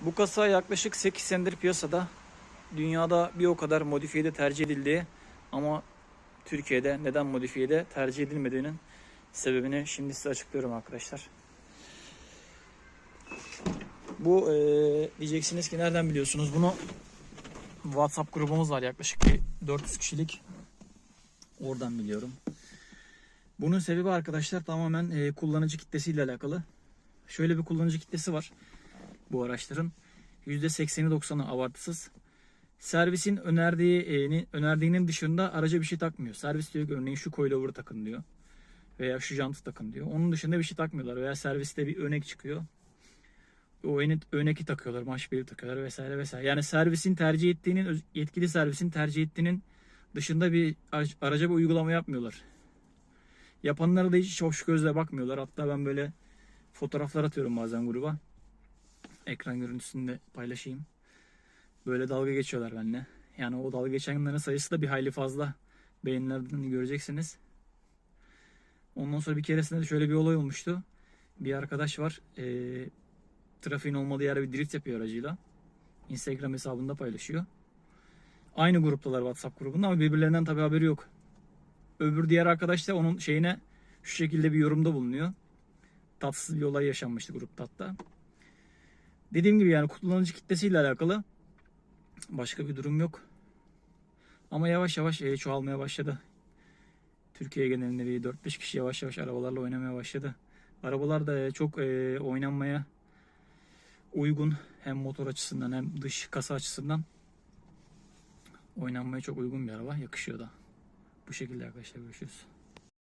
Bu kasa yaklaşık 8 senedir piyasada. Dünyada bir o kadar modifiyede tercih edildiği ama Türkiye'de neden modifiyede tercih edilmediğinin sebebini şimdi size açıklıyorum arkadaşlar. Bu eee, diyeceksiniz ki nereden biliyorsunuz bunu? WhatsApp grubumuz var yaklaşık bir 400 kişilik. Oradan biliyorum. Bunun sebebi arkadaşlar tamamen eee, kullanıcı kitlesiyle alakalı. Şöyle bir kullanıcı kitlesi var bu araçların. %80'i 90'ı abartısız. Servisin önerdiği e, önerdiğinin dışında araca bir şey takmıyor. Servis diyor ki örneğin şu coilover'ı takın diyor. Veya şu jantı takın diyor. Onun dışında bir şey takmıyorlar. Veya serviste bir örnek çıkıyor. O öne- örneki takıyorlar, maş beli takıyorlar vesaire vesaire. Yani servisin tercih ettiğinin, yetkili servisin tercih ettiğinin dışında bir araca bir uygulama yapmıyorlar. Yapanlara da hiç hoş gözle bakmıyorlar. Hatta ben böyle fotoğraflar atıyorum bazen gruba. Ekran görüntüsünü de paylaşayım. Böyle dalga geçiyorlar benimle. Yani o dalga geçenlerin sayısı da bir hayli fazla. Beğenilerden göreceksiniz. Ondan sonra bir keresinde de şöyle bir olay olmuştu. Bir arkadaş var. eee trafiğin olmadığı yere bir drift yapıyor aracıyla. Instagram hesabında paylaşıyor. Aynı gruptalar WhatsApp grubunda ama birbirlerinden tabi haberi yok. Öbür diğer arkadaş da onun şeyine şu şekilde bir yorumda bulunuyor. Tatsız bir olay yaşanmıştı grupta hatta. Dediğim gibi yani kullanıcı kitlesiyle alakalı başka bir durum yok. Ama yavaş yavaş e, çoğalmaya başladı. Türkiye genelinde bir 4-5 kişi yavaş yavaş arabalarla oynamaya başladı. Arabalar da e, çok e, oynanmaya uygun hem motor açısından hem dış kasa açısından oynanmaya çok uygun bir araba yakışıyor da. Bu şekilde arkadaşlar görüşürüz.